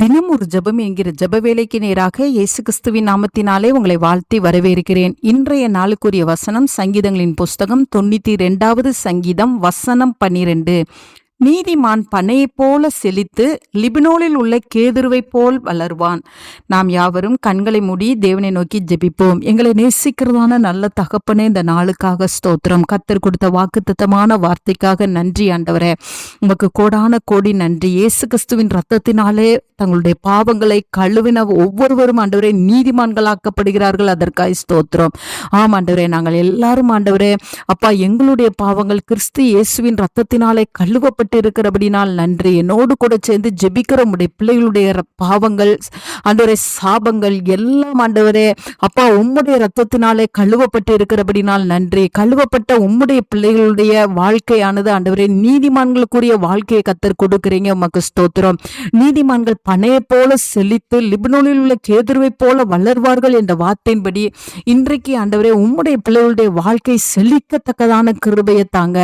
தினம் ஒரு ஜபம் என்கிற ஜப வேலைக்கு நேராக இயேசு கிறிஸ்துவின் நாமத்தினாலே உங்களை வாழ்த்தி வரவேற்கிறேன். இன்றைய நாளுக்குரிய வசனம் சங்கீதங்களின் புஸ்தகம் தொண்ணூத்தி ரெண்டாவது சங்கீதம் வசனம் பன்னிரண்டு. நீதிமான் பனையைப் போல செழித்து லிபினோலில் உள்ள கேதுருவைப் போல் வளருவான். நாம் யாவரும் கண்களை மூடி தேவனை நோக்கி ஜெபிப்போம். எங்களை நேசிக்கிறதான நல்ல தகப்பனே இந்த நாளுக்காக ஸ்தோத்திரம். கத்தர் கொடுத்த வாக்குத்தத்தமான வார்த்தைக்காக நன்றி ஆண்டவரே. உமக்கு கோடான கோடி நன்றி. இயேசு கிறிஸ்துவின் ரத்தத்தினாலே தங்களுடைய பாவங்களை கழுவின ஒவ்வொருவரும் ஆண்டவரே நீதிமான்களாக்கப்படுகிறார்கள். அதற்காய் ஸ்தோத்திரம். ஆம் ஆண்டவரே நாங்கள் எல்லாரும் ஆண்டவரே அப்பா எங்களுடைய பாவங்கள் கிறிஸ்து இயேசுவின் ரத்தத்தினாலே கழுவப்பட்டு இருக்கிறபடினால் நன்றி. என்னோடு கூட சேர்ந்து ஜெபிக்கிற உடைய பிள்ளைகளுடைய பாவங்கள் ஆண்டவரே சாபங்கள் எல்லாம் ஆண்டவரே அப்பா உம்முடைய ரத்தத்தினாலே கழுவப்பட்டு இருக்கிறபடினால் நன்றி. கழுவப்பட்ட உம்முடைய பிள்ளைகளுடைய வாழ்க்கையானது ஆண்டவரே நீதிமான்களுக்குரிய வாழ்க்கையை கத்தர் கொடுக்குறீங்க. உமக்கு ஸ்தோத்திரம். நீதிமான்கள் பனையை போல செழித்து லிபனோனில் உள்ள கேதுருவை போல வளர்வார்கள் என்ற வார்த்தையின்படி இன்றைக்கு ஆண்டவரே உம்முடைய பிள்ளைகளுடைய வாழ்க்கை செழிக்கத்தக்கதான கிருபையை தாங்க.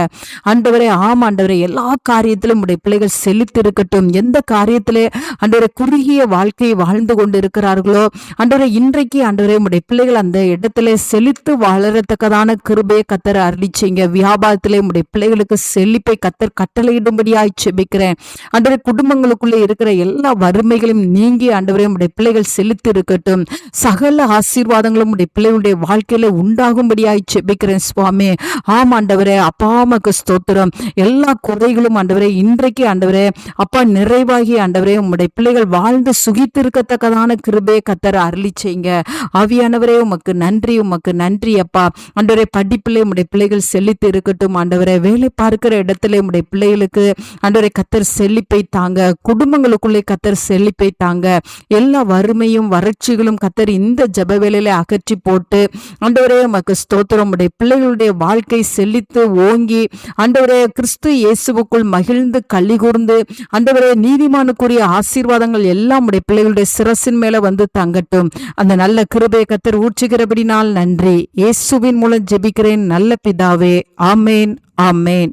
ஆண்டவரே ஆமாண்டவரே எல்லா காரியத்திலும் உடைய பிள்ளைகள் செழித்து இருக்கட்டும் எந்த காரியத்திலே அன்றைய குறுகிய வாழ்க்கையை வாழ்ந்து கொண்டு இருக்கிறார்களோ அன்றைய இன்றைக்கு ஆண்டவரே உடைய பிள்ளைகள் அந்த இடத்திலே செழித்து வளரத்தக்கதான கிருபையை கத்தர் அருளிச்சீங்க வியாபாரத்திலே உடைய பிள்ளைகளுக்கு செழிப்பை கத்தர் கட்டளையிடும்படியாய் செபிக்கிறேன். அன்றைய குடும்பங்களுக்குள்ளே இருக்கிற எல்லா வறுமைகளும் நீங்கி அன்றவரே உடைய பிள்ளைகள் செழித்து இருக்கட்டும் சகல ஆசீர்வாதங்களும் உடைய பிள்ளைகளுடைய வாழ்க்கையில உண்டாகும்படியாய் செபிக்கிறேன் சுவாமி. ஆம் அப்பாமக்கு ஸ்தோத்திரம். எல்லா குறைகளும் ஆண்டவரே இன்றைக்கு ஆண்டவரே அப்பா நிறைவாகி ஆண்டவரே உம்முடைய பிள்ளைகள் வாழ்ந்து சுகித்து இருக்கத்தக்கதான கத்தர் அருளி செய்யுங்க. ஆவியானவரே உமக்கு நன்றி உமக்கு நன்றி அப்பா. ஆண்டவரே படிப்பிலே உம்முடைய பிள்ளைகள் செழித்து இருக்கட்டும் ஆண்டவரே. வேலை பார்க்கிற இடத்துல உம்முடைய பிள்ளைகளுக்கு ஆண்டவரே கத்தர் செழிப்பை தாங்க. குடும்பங்களுக்குள்ளே கத்தர் செழிப்பை தாங்க. எல்லா வறுமையும் வறட்சிகளும் கத்தர் இந்த ஜப வேலையில அகற்றி போட்டு ஆண்டவரே உமக்கு ஸ்தோத்திரம். உடைய பிள்ளைகளுடைய வாழ்க்கை செழித்து ஓங்கி ஆண்டவரே கிறிஸ்து இயேசுவுக்குள் மகிழ்ந்து களி கூர்ந்து அந்தவரே நீதிமானுக்குரிய ஆசீர்வாதங்கள் எல்லாம் உடைய பிள்ளைகளுடைய சிரசின் மேல வந்து தங்கட்டும். அந்த நல்ல கிருபை கத்தர் ஊற்றுகிறபடினால் நன்றி. இயேசுவின் மூலம் ஜெபிக்கிறேன் நல்ல பிதாவே. ஆமேன் ஆமேன்.